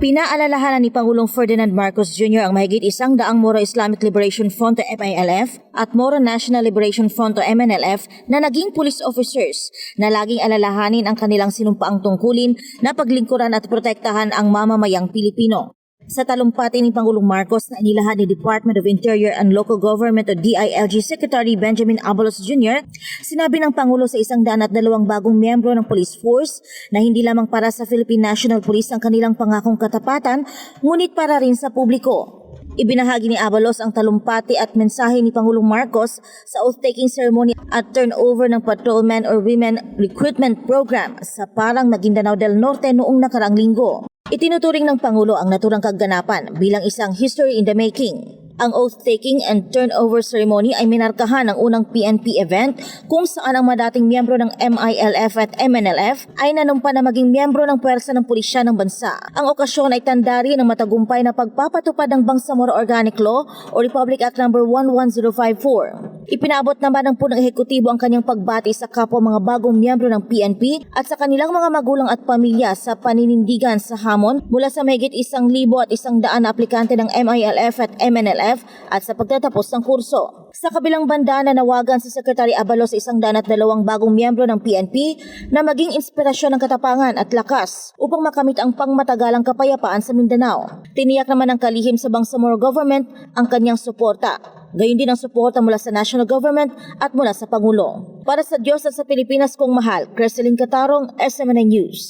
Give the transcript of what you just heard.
Pinaalalahanan ni Pangulong Ferdinand Marcos Jr. ang mahigit isang daang Moro Islamic Liberation Front o MILF at Moro National Liberation Front o MNLF na naging police officers na laging alalahanin ang kanilang sinumpaang tungkulin na paglingkuran at protektahan ang mamamayang Pilipino. Sa talumpati ni Pangulong Marcos na inilahan ni Department of Interior and Local Government o DILG Secretary Benjamin Abalos Jr., sinabi ng Pangulo sa isang daan at dalawang bagong miyembro ng police force na hindi lamang para sa Philippine National Police ang kanilang pangakong katapatan, ngunit para rin sa publiko. Ibinahagi ni Abalos ang talumpati at mensahe ni Pangulong Marcos sa oath-taking ceremony at turnover ng Patrolmen or Women Recruitment Program sa Parang Maguindanao del Norte noong nakarang linggo. Itinuturing ng Pangulo ang naturang kaganapan bilang isang history in the making. Ang oath-taking and turnover ceremony ay minarkahan ng unang PNP event kung saan ang madating miyembro ng MILF at MNLF ay nanumpa na maging miyembro ng pwersa ng pulisya ng bansa. Ang okasyon ay tandari ng matagumpay na pagpapatupad ng Bangsamoro Organic Law o Republic Act No. 11054. Ipinabot naman ng punong ehekutibo ang kanyang pagbati sa kapwa mga bagong miyembro ng PNP at sa kanilang mga magulang at pamilya sa paninindigan sa hamon mula sa mahigit isang libo at isang daan na aplikante ng MILF at MNLF at sa pagtatapos ng kurso. Sa kabilang banda na nawagan si Secretary Abalos sa isang daan at dalawang bagong miyembro ng PNP na maging inspirasyon ng katapangan at lakas upang makamit ang pangmatagalang kapayapaan sa Mindanao. Tiniyak naman ng kalihim sa Bangsamoro government ang kanyang suporta Gayun din ang suporta mula sa national government at mula sa Pangulo. Para sa Diyos at sa Pilipinas kong mahal, Creseline Catarong, SMNA News.